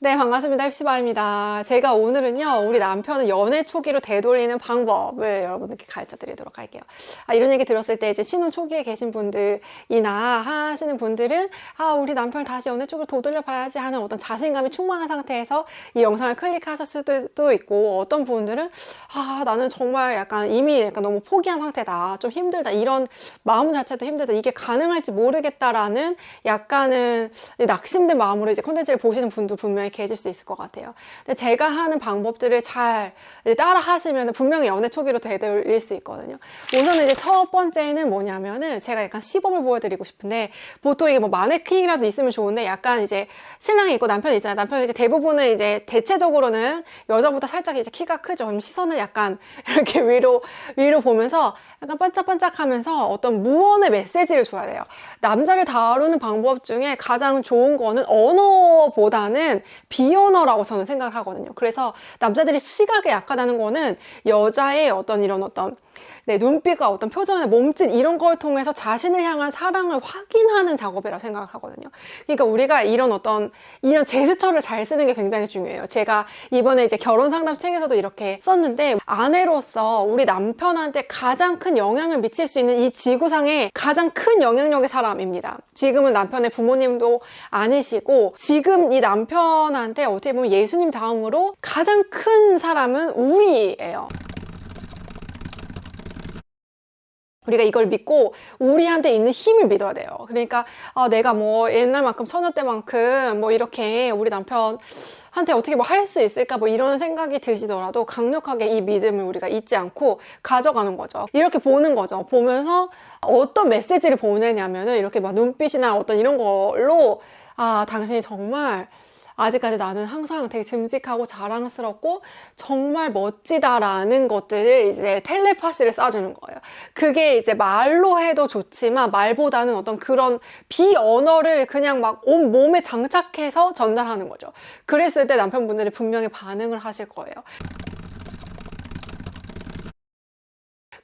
네, 반갑습니다. 헵시바입니다. 제가 오늘은요, 우리 남편을 연애 초기로 되돌리는 방법을 여러분들께 가르쳐 드리도록 할게요. 아, 이런 얘기 들었을 때 이제 신혼 초기에 계신 분들이나 하시는 분들은, 아, 우리 남편을 다시 연애 쪽으로 되돌려 봐야지 하는 어떤 자신감이 충만한 상태에서 이 영상을 클릭하셨을 수도 있고, 어떤 분들은, 아, 나는 정말 약간 이미 약간 너무 포기한 상태다. 좀 힘들다. 이런 마음 자체도 힘들다. 이게 가능할지 모르겠다라는 약간은 낙심된 마음으로 이제 콘텐츠를 보시는 분도 분명히 계실 수 있을 것 같아요. 근데 제가 하는 방법들을 잘 따라 하시면 분명히 연애 초기로 되돌릴 수 있거든요. 우선은 이제 첫 번째는 뭐냐면은 제가 약간 시범을 보여드리고 싶은데 보통 이게 뭐 마네킹이라도 있으면 좋은데 약간 이제 신랑이 있고 남편이 있잖아요. 남편이 이제 대부분은 이제 대체적으로는 여자보다 살짝 이제 키가 크죠. 시선을 약간 이렇게 위로 위로 보면서 약간 반짝반짝 하면서 어떤 무언의 메시지를 줘야 돼요. 남자를 다루는 방법 중에 가장 좋은 거는 언어보다는 비언어라고 저는 생각을 하거든요. 그래서 남자들이 시각에 약하다는 거는 여자의 어떤 이런 어떤 네, 눈빛과 어떤 표정의 몸짓 이런 걸 통해서 자신을 향한 사랑을 확인하는 작업이라고 생각을 하거든요. 그러니까 우리가 이런 어떤 이런 제스처를 잘 쓰는 게 굉장히 중요해요. 제가 이번에 이제 결혼 상담 책에서도 이렇게 썼는데 아내로서 우리 남편한테 가장 큰 영향을 미칠 수 있는 이 지구상의 가장 큰 영향력의 사람입니다. 지금은 남편의 부모님도 아니시고 지금 이 남편한테 어떻게 보면 예수님 다음으로 가장 큰 사람은 우리예요. 우리가 이걸 믿고 우리한테 있는 힘을 믿어야 돼요. 그러니까 아, 내가 뭐 옛날만큼 처녀 때만큼 뭐 이렇게 우리 남편한테 어떻게 뭐 할 수 있을까 뭐 이런 생각이 드시더라도 강력하게 이 믿음을 우리가 잊지 않고 가져가는 거죠. 이렇게 보는 거죠. 보면서 어떤 메시지를 보내냐면은 이렇게 막 눈빛이나 어떤 이런 걸로 아 당신이 정말 아직까지 나는 항상 되게 듬직하고 자랑스럽고 정말 멋지다라는 것들을 이제 텔레파시를 쏴주는 거예요. 그게 이제 말로 해도 좋지만 말보다는 어떤 그런 비언어를 그냥 막 온 몸에 장착해서 전달하는 거죠. 그랬을 때 남편분들이 분명히 반응을 하실 거예요.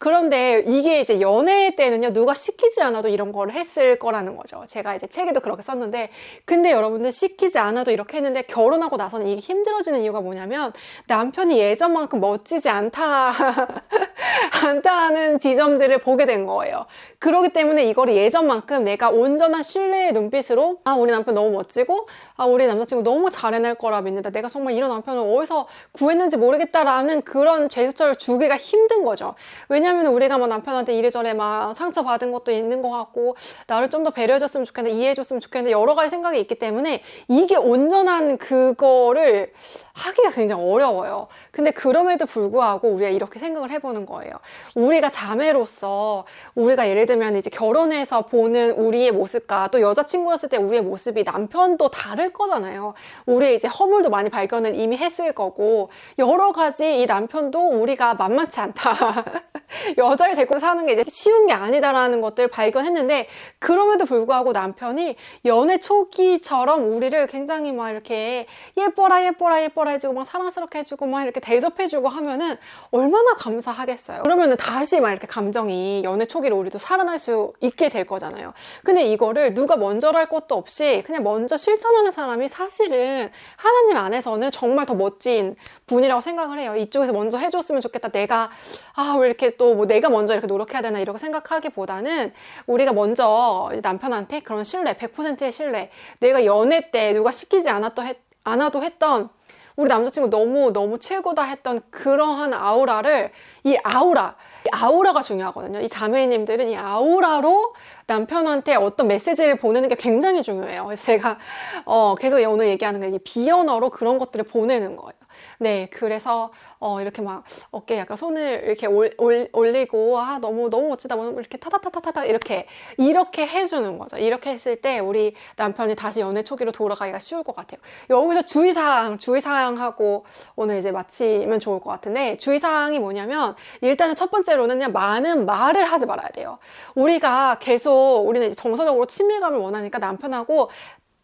그런데 이게 이제 연애 때는요, 누가 시키지 않아도 이런 걸 했을 거라는 거죠. 제가 이제 책에도 그렇게 썼는데, 근데 여러분들 시키지 않아도 이렇게 했는데, 결혼하고 나서는 이게 힘들어지는 이유가 뭐냐면, 남편이 예전만큼 멋지지 않다, 않다는 지점들을 보게 된 거예요. 그렇기 때문에 이걸 예전만큼 내가 온전한 신뢰의 눈빛으로, 아, 우리 남편 너무 멋지고, 아, 우리 남자친구 너무 잘 해낼 거라 믿는다. 내가 정말 이런 남편을 어디서 구했는지 모르겠다라는 그런 제스처를 주기가 힘든 거죠. 왜냐면 우리가 뭐 남편한테 이래저래 막 상처받은 것도 있는 것 같고 나를 좀 더 배려해줬으면 좋겠는데 이해해줬으면 좋겠는데 여러 가지 생각이 있기 때문에 이게 온전한 그거를 하기가 굉장히 어려워요. 근데 그럼에도 불구하고 우리가 이렇게 생각을 해보는 거예요. 우리가 자매로서 우리가 예를 들면 이제 결혼해서 보는 우리의 모습과 또 여자친구였을 때 우리의 모습이 남편도 다를 거잖아요. 우리의 이제 허물도 많이 발견을 이미 했을 거고 여러 가지 이 남편도 우리가 만만치 않다. 여자를 데리고 사는 게 이제 쉬운 게 아니다라는 것들을 발견했는데 그럼에도 불구하고 남편이 연애 초기처럼 우리를 굉장히 막 이렇게 예뻐라 예뻐라 예뻐라 해주고 막 사랑스럽게 해주고 막 이렇게 대접해주고 하면은 얼마나 감사하겠어요. 그러면은 다시 막 이렇게 감정이 연애 초기로 우리도 살아날 수 있게 될 거잖아요. 근데 이거를 누가 먼저랄 것도 없이 그냥 먼저 실천하는 사람이 사실은 하나님 안에서는 정말 더 멋진 분이라고 생각을 해요. 이쪽에서 먼저 해줬으면 좋겠다. 내가 아 왜 이렇게 또 뭐 내가 먼저 이렇게 노력해야 되나 이렇게 생각하기보다는 우리가 먼저 남편한테 그런 신뢰, 100%의 신뢰, 내가 연애 때 누가 시키지 않았도 했, 않아도 했던 우리 남자친구 너무 너무 최고다 했던 그러한 아우라를 이 아우라 이 아우라가 중요하거든요. 이 자매님들은 이 아우라로 남편한테 어떤 메시지를 보내는 게 굉장히 중요해요. 그래서 제가 어, 계속 오늘 얘기하는 게 비언어로 그런 것들을 보내는 거예요. 네, 그래서 어, 이렇게 막 어깨에 약간 손을 이렇게 올, 올, 올 리고 아 너무 너무 멋지다, 너무 이렇게 타타타타타 이렇게 이렇게 해주는 거죠. 이렇게 했을 때 우리 남편이 다시 연애 초기로 돌아가기가 쉬울 것 같아요. 여기서 주의사항, 주의사항하고 오늘 이제 마치면 좋을 것 같은데 주의사항이 뭐냐면 일단은 첫 번째로는 그냥 많은 말을 하지 말아야 돼요. 우리가 계속 우리는 이제 정서적으로 친밀감을 원하니까 남편하고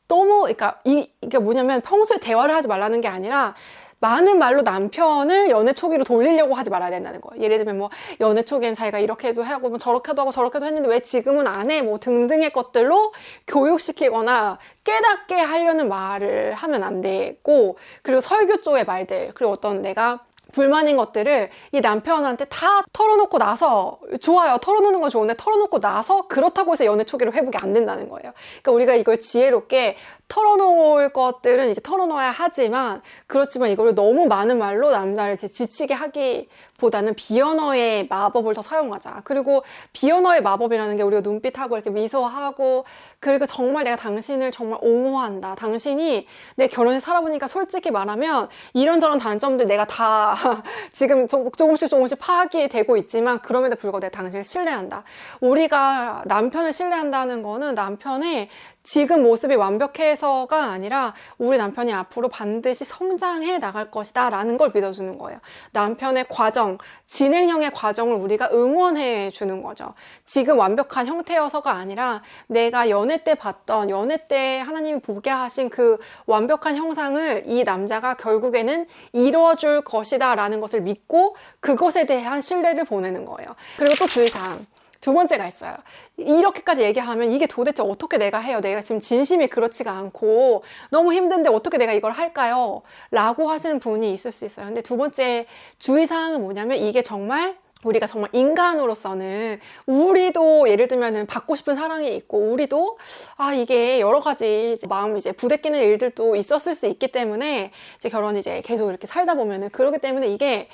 너무 그러니까 이, 이게 뭐냐면 평소에 대화를 하지 말라는 게 아니라 많은 말로 남편을 연애 초기로 돌리려고 하지 말아야 된다는 거예요. 예를 들면 뭐 연애 초기엔 자기가 이렇게도 하고 뭐 저렇게도 하고 저렇게도 했는데 왜 지금은 안 해? 뭐 등등의 것들로 교육시키거나 깨닫게 하려는 말을 하면 안 되고 그리고 설교 쪽의 말들 그리고 어떤 내가 불만인 것들을 이 남편한테 다 털어놓고 나서 좋아요. 털어놓는 건 좋은데 털어놓고 나서 그렇다고 해서 연애 초기로 회복이 안 된다는 거예요. 그러니까 우리가 이걸 지혜롭게 털어놓을 것들은 이제 털어놓아야 하지만 그렇지만 이거를 너무 많은 말로 남자를 지치게 하기 보다는 비언어의 마법을 더 사용하자. 그리고 비언어의 마법이라는 게 우리가 눈빛하고 이렇게 미소하고 그리고 정말 내가 당신을 정말 옹호한다. 당신이 내 결혼에 살아보니까 솔직히 말하면 이런저런 단점들 내가 다 지금 조- 조금씩 조금씩 파악이 되고 있지만 그럼에도 불구하고 내가 당신을 신뢰한다. 우리가 남편을 신뢰한다는 거는 남편의 지금 모습이 완벽해서가 아니라 우리 남편이 앞으로 반드시 성장해 나갈 것이다 라는 걸 믿어주는 거예요. 남편의 과정, 진행형의 과정을 우리가 응원해 주는 거죠. 지금 완벽한 형태여서가 아니라 내가 연애 때 봤던, 연애 때 하나님이 보게 하신 그 완벽한 형상을 이 남자가 결국에는 이루어줄 것이다 라는 것을 믿고 그것에 대한 신뢰를 보내는 거예요. 그리고 또 주의사항. 두 번째가 있어요. 이렇게까지 얘기하면 이게 도대체 어떻게 내가 해요? 내가 지금 진심이 그렇지가 않고 너무 힘든데 어떻게 내가 이걸 할까요? 라고 하시는 분이 있을 수 있어요. 근데 두 번째 주의사항은 뭐냐면 이게 정말 우리가 정말 인간으로서는 우리도 예를 들면은 받고 싶은 사랑이 있고 우리도 아 이게 여러 가지 이제 마음 이제 부대끼는 일들도 있었을 수 있기 때문에 이제 결혼 이제 계속 이렇게 살다 보면은 그러기 때문에 이게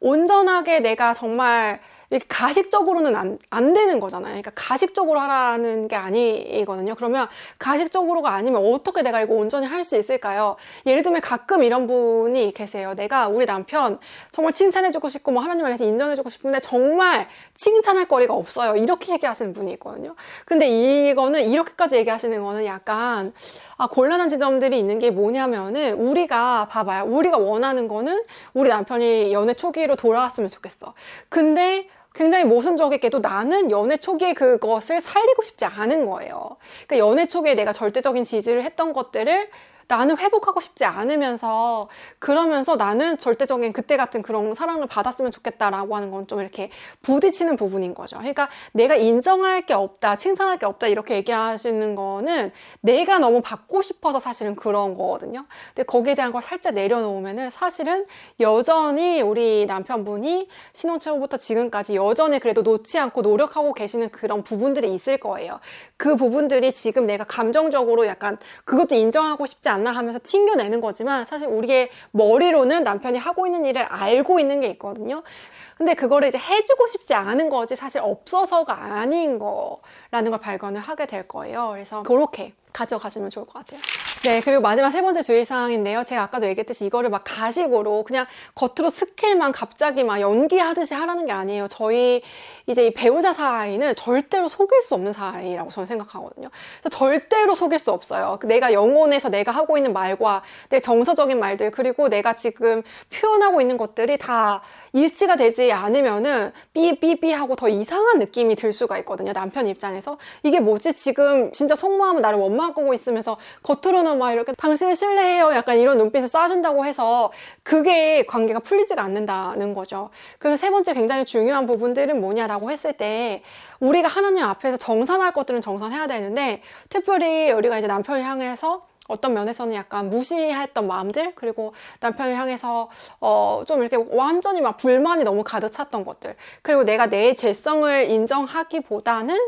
온전하게 내가 정말 이렇게 가식적으로는 안, 안 되는 거잖아요. 그러니까 가식적으로 하라는 게 아니거든요. 그러면 가식적으로가 아니면 어떻게 내가 이거 온전히 할 수 있을까요? 예를 들면 가끔 이런 분이 계세요. 내가 우리 남편 정말 칭찬해주고 싶고 뭐 하나님 안에서 인정해주고 싶은데 정말 칭찬할 거리가 없어요. 이렇게 얘기하시는 분이 있거든요. 근데 이거는 이렇게까지 얘기하시는 거는 약간 아, 곤란한 지점들이 있는 게 뭐냐면은 우리가 봐봐요. 우리가 원하는 거는 우리 남편이 연애 초기로 돌아왔으면 좋겠어. 근데 굉장히 모순적이게도 나는 연애 초기에 그것을 살리고 싶지 않은 거예요. 그러니까 연애 초기에 내가 절대적인 지지를 했던 것들을 나는 회복하고 싶지 않으면서 그러면서 나는 절대적인 그때 같은 그런 사랑을 받았으면 좋겠다라고 하는 건 좀 이렇게 부딪히는 부분인 거죠. 그러니까 내가 인정할 게 없다, 칭찬할 게 없다 이렇게 얘기하시는 거는 내가 너무 받고 싶어서 사실은 그런 거거든요. 근데 거기에 대한 걸 살짝 내려놓으면은 사실은 여전히 우리 남편분이 신혼 초부터 지금까지 여전히 그래도 놓지 않고 노력하고 계시는 그런 부분들이 있을 거예요. 그 부분들이 지금 내가 감정적으로 약간 그것도 인정하고 싶지 않나 하면서 튕겨내는 거지만 사실 우리의 머리로는 남편이 하고 있는 일을 알고 있는 게 있거든요. 근데 그거를 이제 해주고 싶지 않은 거지 사실 없어서가 아닌 거라는 걸 발견을 하게 될 거예요. 그래서 그렇게 가져가시면 좋을 것 같아요. 네, 그리고 마지막 세 번째 주의사항인데요. 제가 아까도 얘기했듯이 이거를 막 가식으로 그냥 겉으로 스킬만 갑자기 막 연기하듯이 하라는 게 아니에요. 저희 이제 이 배우자 사이는 절대로 속일 수 없는 사이라고 저는 생각하거든요. 절대로 속일 수 없어요. 그 내가 영혼에서 내가 하고 있는 말과 내 정서적인 말들 그리고 내가 지금 표현하고 있는 것들이 다 일치가 되지 않으면은 삐삐삐 하고 더 이상한 느낌이 들 수가 있거든요. 남편 입장에서 이게 뭐지 지금 진짜 속마음은 나를 원망하고 있으면서 겉으로는 막 이렇게 당신을 신뢰해요 약간 이런 눈빛을 쏴준다고 해서 그게 관계가 풀리지가 않는다는 거죠. 그래서 세 번째 굉장히 중요한 부분들은 뭐냐라고 했을 때 우리가 하나님 앞에서 정산할 것들은 정산해야 되는데 특별히 우리가 이제 남편을 향해서 어떤 면에서는 약간 무시했던 마음들 그리고 남편을 향해서 어 좀 이렇게 완전히 막 불만이 너무 가득 찼던 것들 그리고 내가 내 죄성을 인정하기보다는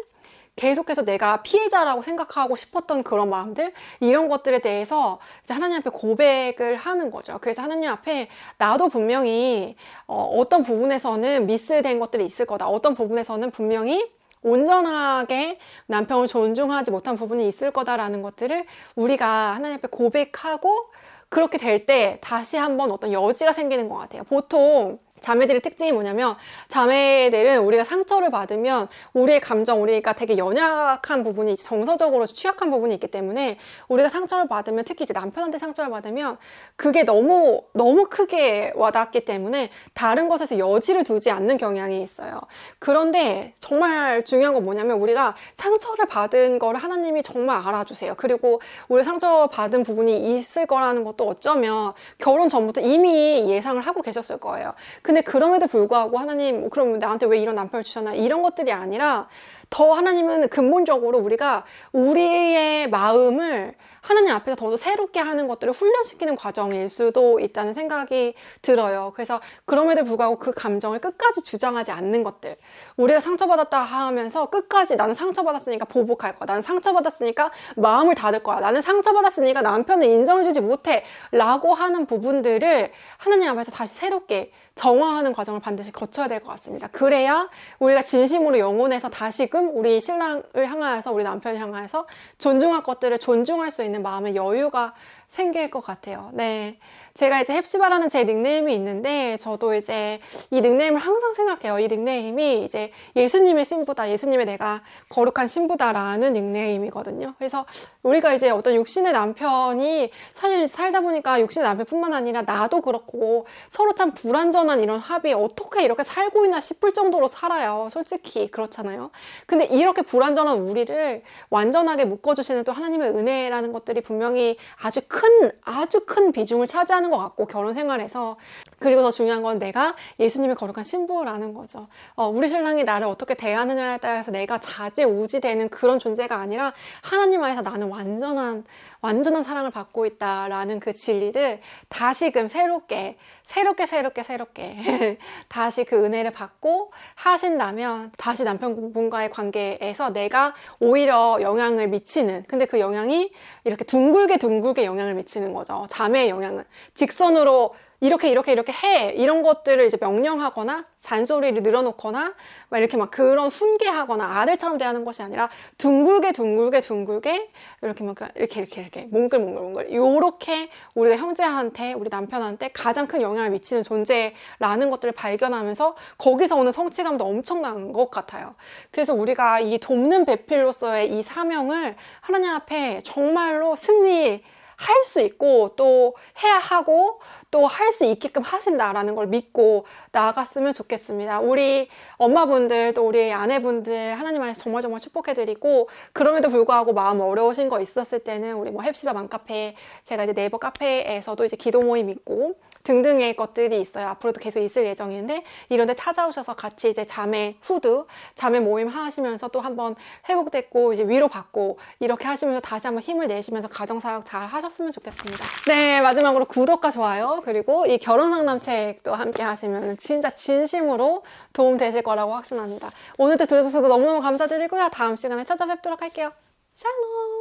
계속해서 내가 피해자라고 생각하고 싶었던 그런 마음들 이런 것들에 대해서 이제 하나님 앞에 고백을 하는 거죠. 그래서 하나님 앞에 나도 분명히 어, 어떤 부분에서는 미스된 것들이 있을 거다. 어떤 부분에서는 분명히 온전하게 남편을 존중하지 못한 부분이 있을 거다라는 것들을 우리가 하나님 앞에 고백하고 그렇게 될 때 다시 한번 어떤 여지가 생기는 것 같아요. 보통 자매들의 특징이 뭐냐면 자매들은 우리가 상처를 받으면 우리의 감정, 우리가 되게 연약한 부분이 정서적으로 취약한 부분이 있기 때문에 우리가 상처를 받으면 특히 이제 남편한테 상처를 받으면 그게 너무 너무 크게 와닿기 때문에 다른 것에서 여지를 두지 않는 경향이 있어요. 그런데 정말 중요한 건 뭐냐면 우리가 상처를 받은 거를 하나님이 정말 알아주세요. 그리고 우리 상처 받은 부분이 있을 거라는 것도 어쩌면 결혼 전부터 이미 예상을 하고 계셨을 거예요. 근데 그럼에도 불구하고 하나님 그럼 나한테 왜 이런 남편을 주셨나 이런 것들이 아니라 더 하나님은 근본적으로 우리가 우리의 마음을 하나님 앞에서 더 새롭게 하는 것들을 훈련시키는 과정일 수도 있다는 생각이 들어요. 그래서 그럼에도 불구하고 그 감정을 끝까지 주장하지 않는 것들. 우리가 상처받았다 하면서 끝까지 나는 상처받았으니까 보복할 거야. 나는 상처받았으니까 마음을 닫을 거야. 나는 상처받았으니까 남편을 인정해주지 못해. 라고 하는 부분들을 하나님 앞에서 다시 새롭게 정화하는 과정을 반드시 거쳐야 될 것 같습니다. 그래야 우리가 진심으로 영혼에서 다시금 우리 신랑을 향하여서 우리 남편을 향하여서 존중할 것들을 존중할 수 있는 마음의 여유가 생길 것 같아요. 네. 제가 이제 헵시바라는 제 닉네임이 있는데 저도 이제 이 닉네임을 항상 생각해요. 이 닉네임이 이제 예수님의 신부다. 예수님의 내가 거룩한 신부다라는 닉네임이거든요. 그래서 우리가 이제 어떤 육신의 남편이 사실 살다 보니까 육신의 남편뿐만 아니라 나도 그렇고 서로 참 불완전한 이런 합이 어떻게 이렇게 살고 있나 싶을 정도로 살아요. 솔직히 그렇잖아요. 근데 이렇게 불완전한 우리를 완전하게 묶어주시는 또 하나님의 은혜라는 것들이 분명히 아주 큰 아주 큰 비중을 차지하는 것 같고 결혼 생활에서 그리고 더 중요한 건 내가 예수님의 거룩한 신부라는 거죠. 어, 우리 신랑이 나를 어떻게 대하느냐에 따라서 내가 자지우지되는 그런 존재가 아니라 하나님 안에서 나는 완전한 완전한 사랑을 받고 있다라는 그 진리를 다시금 새롭게 새롭게 새롭게 새롭게 다시 그 은혜를 받고 하신다면 다시 남편분과의 관계에서 내가 오히려 영향을 미치는 근데 그 영향이 이렇게 둥글게 둥글게 영향을 미치는 거죠. 자매의 영향은 직선으로 이렇게 이렇게 이렇게 해 이런 것들을 이제 명령하거나 잔소리를 늘어놓거나 막 이렇게 막 그런 훈계하거나 아들처럼 대하는 것이 아니라 둥글게 둥글게 둥글게 이렇게 막 이렇게 이렇게 이렇게 몽글몽글몽글 요렇게 우리가 형제한테 우리 남편한테 가장 큰 영향을 미치는 존재라는 것들을 발견하면서 거기서 오는 성취감도 엄청난 것 같아요. 그래서 우리가 이 돕는 배필로서의 이 사명을 하나님 앞에 정말로 승리 할 수 있고 또 해야 하고 또 할 수 있게끔 하신다라는 걸 믿고 나아갔으면 좋겠습니다. 우리 엄마분들 또 우리 아내분들 하나님 안에서 정말 정말 축복해드리고 그럼에도 불구하고 마음 어려우신 거 있었을 때는 우리 뭐 헵시바 맘카페 제가 이제 네이버 카페에서도 이제 기도 모임 있고 등등의 것들이 있어요. 앞으로도 계속 있을 예정인데 이런데 찾아오셔서 같이 이제 자매 후드 자매 모임 하시면서 또 한번 회복됐고 이제 위로받고 이렇게 하시면서 다시 한번 힘을 내시면서 가정 사역 잘 하셨으면 좋겠습니다. 네 마지막으로 구독과 좋아요 그리고 이 결혼 상담책도 함께 하시면 진짜 진심으로 도움 되실 거라고 확신합니다. 오늘도 들어주셔서 너무너무 감사드리고요. 다음 시간에 찾아뵙도록 할게요. 샬롬